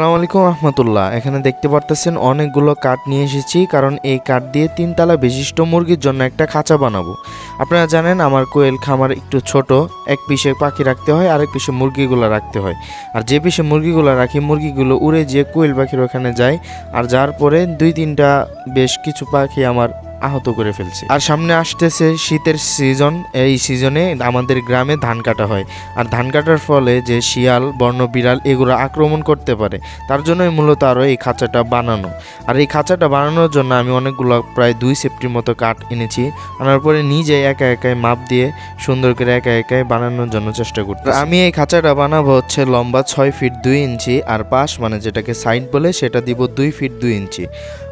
আসসালামু আলাইকুম রহমতুল্লাহ। এখানে দেখতে পারতেছেন অনেকগুলো কাঠ নিয়ে এসেছি, কারণ এই কাঠ দিয়ে তিনতলা বিশিষ্ট মুরগির জন্য একটা খাঁচা বানাবো। আপনারা জানেন আমার কোয়েল খামার একটু ছোট, এক পিসে পাখি রাখতে হয়, আরেক পিসে মুরগিগুলো রাখতে হয়। আর যে পিসে মুরগিগুলো রাখি, মুরগিগুলো উড়ে যেয়ে কোয়েল পাখির ওখানে যায়। আর যার পরে দুই তিনটা বেশ কিছু পাখি আমার আহত করে ফেলছে। আর সামনে আসতেছে শীতের সিজন এই সিজনে আমাদের গ্রামে ধান কাটা হয়। আর ধান কাটার ফলে যে শিয়াল বর্ণ বিড়াল এগুলো আক্রমণ করতে পারে। তার জন্যই মূলত আরও এই খাঁচাটা বানানো। আর এই খাঁচাটা বানানোর জন্য আমি অনেকগুলো প্রায় দুই সেফটির মতো কাঠ এনেছি। আনার পরে নিজে একা একাই মাপ দিয়ে সুন্দর করে একা একাই বানানোর জন্য চেষ্টা করতে আমি এই খাঁচাটা বানাবো হচ্ছে লম্বা ছয় ফিট দুই ইঞ্চি আর পাশ মানে যেটাকে সাইড বলে সেটা দিব দুই ফিট দুই ইঞ্চি।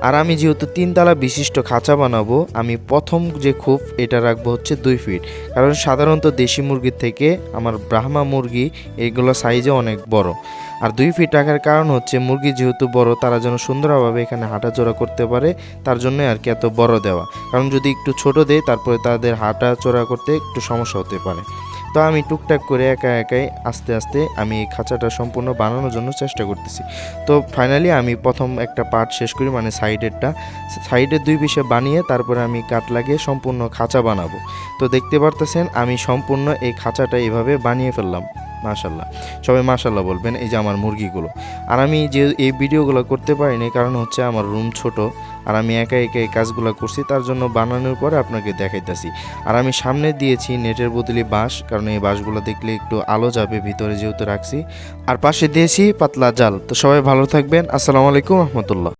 আর আমি যেহেতু তিনতলা বিশিষ্ট খাঁচা বানাবো আমি প্রথম যে খুব এটা রাখব হচ্ছে দুই ফিট কারণ সাধারণত দেশি মুরগির থেকে আমার ব্রাহ্মা মুরগি এগুলো সাইজে অনেক বড়। আর দুই ফিট রাখার কারণ হচ্ছে মুরগি যেহেতু বড়, তারা যেন সুন্দরভাবে এখানে হাঁটাচড়া করতে পারে, তার জন্য আর কি এত বড় দেওয়া। কারণ যদি একটু ছোট দেয়, তারপরে তাদের হাঁটাচলা করতে একটু সমস্যা হতে পারে। তো আমি টুকটাক করে একা একাই আস্তে আস্তে আমি এই খাঁচাটা সম্পূর্ণ বানানোর জন্য চেষ্টা করতেছি। তো ফাইনালি আমি প্রথম একটা পার্ট শেষ করি মানে সাইডেরটা। সাইডের দুই পিসে বানিয়ে তারপরে আমি কাঠ লাগিয়ে সম্পূর্ণ খাঁচা বানাবো। তো দেখতে পারতেছেন, আমি সম্পূর্ণ এই খাঁচাটা এভাবে বানিয়ে ফেললাম মাশাল্লাহ সবাই মাশাল্লাহ বলবেন, এই যে আমার মুরগিগুলো। আর আমি যে এই ভিডিওগুলো করতে পারিনি, কারণ হচ্ছে আমার রুম ছোট। আর আমি একা একা এই কাজগুলো করছি, তার জন্য বানানোর পরে আপনাকে দেখাইতেছি। আর আমি সামনে দিয়েছি নেটের বদলে বাঁশ, কারণ এই বাঁশগুলো দেখলে একটু আলো যাবে ভিতরে যেহেতু রাখছি। আর পাশে দিয়েছি পাতলা জাল। তো সবাই ভালো থাকবেন। আসসালামু আলাইকুম রহমতুল্লাহ।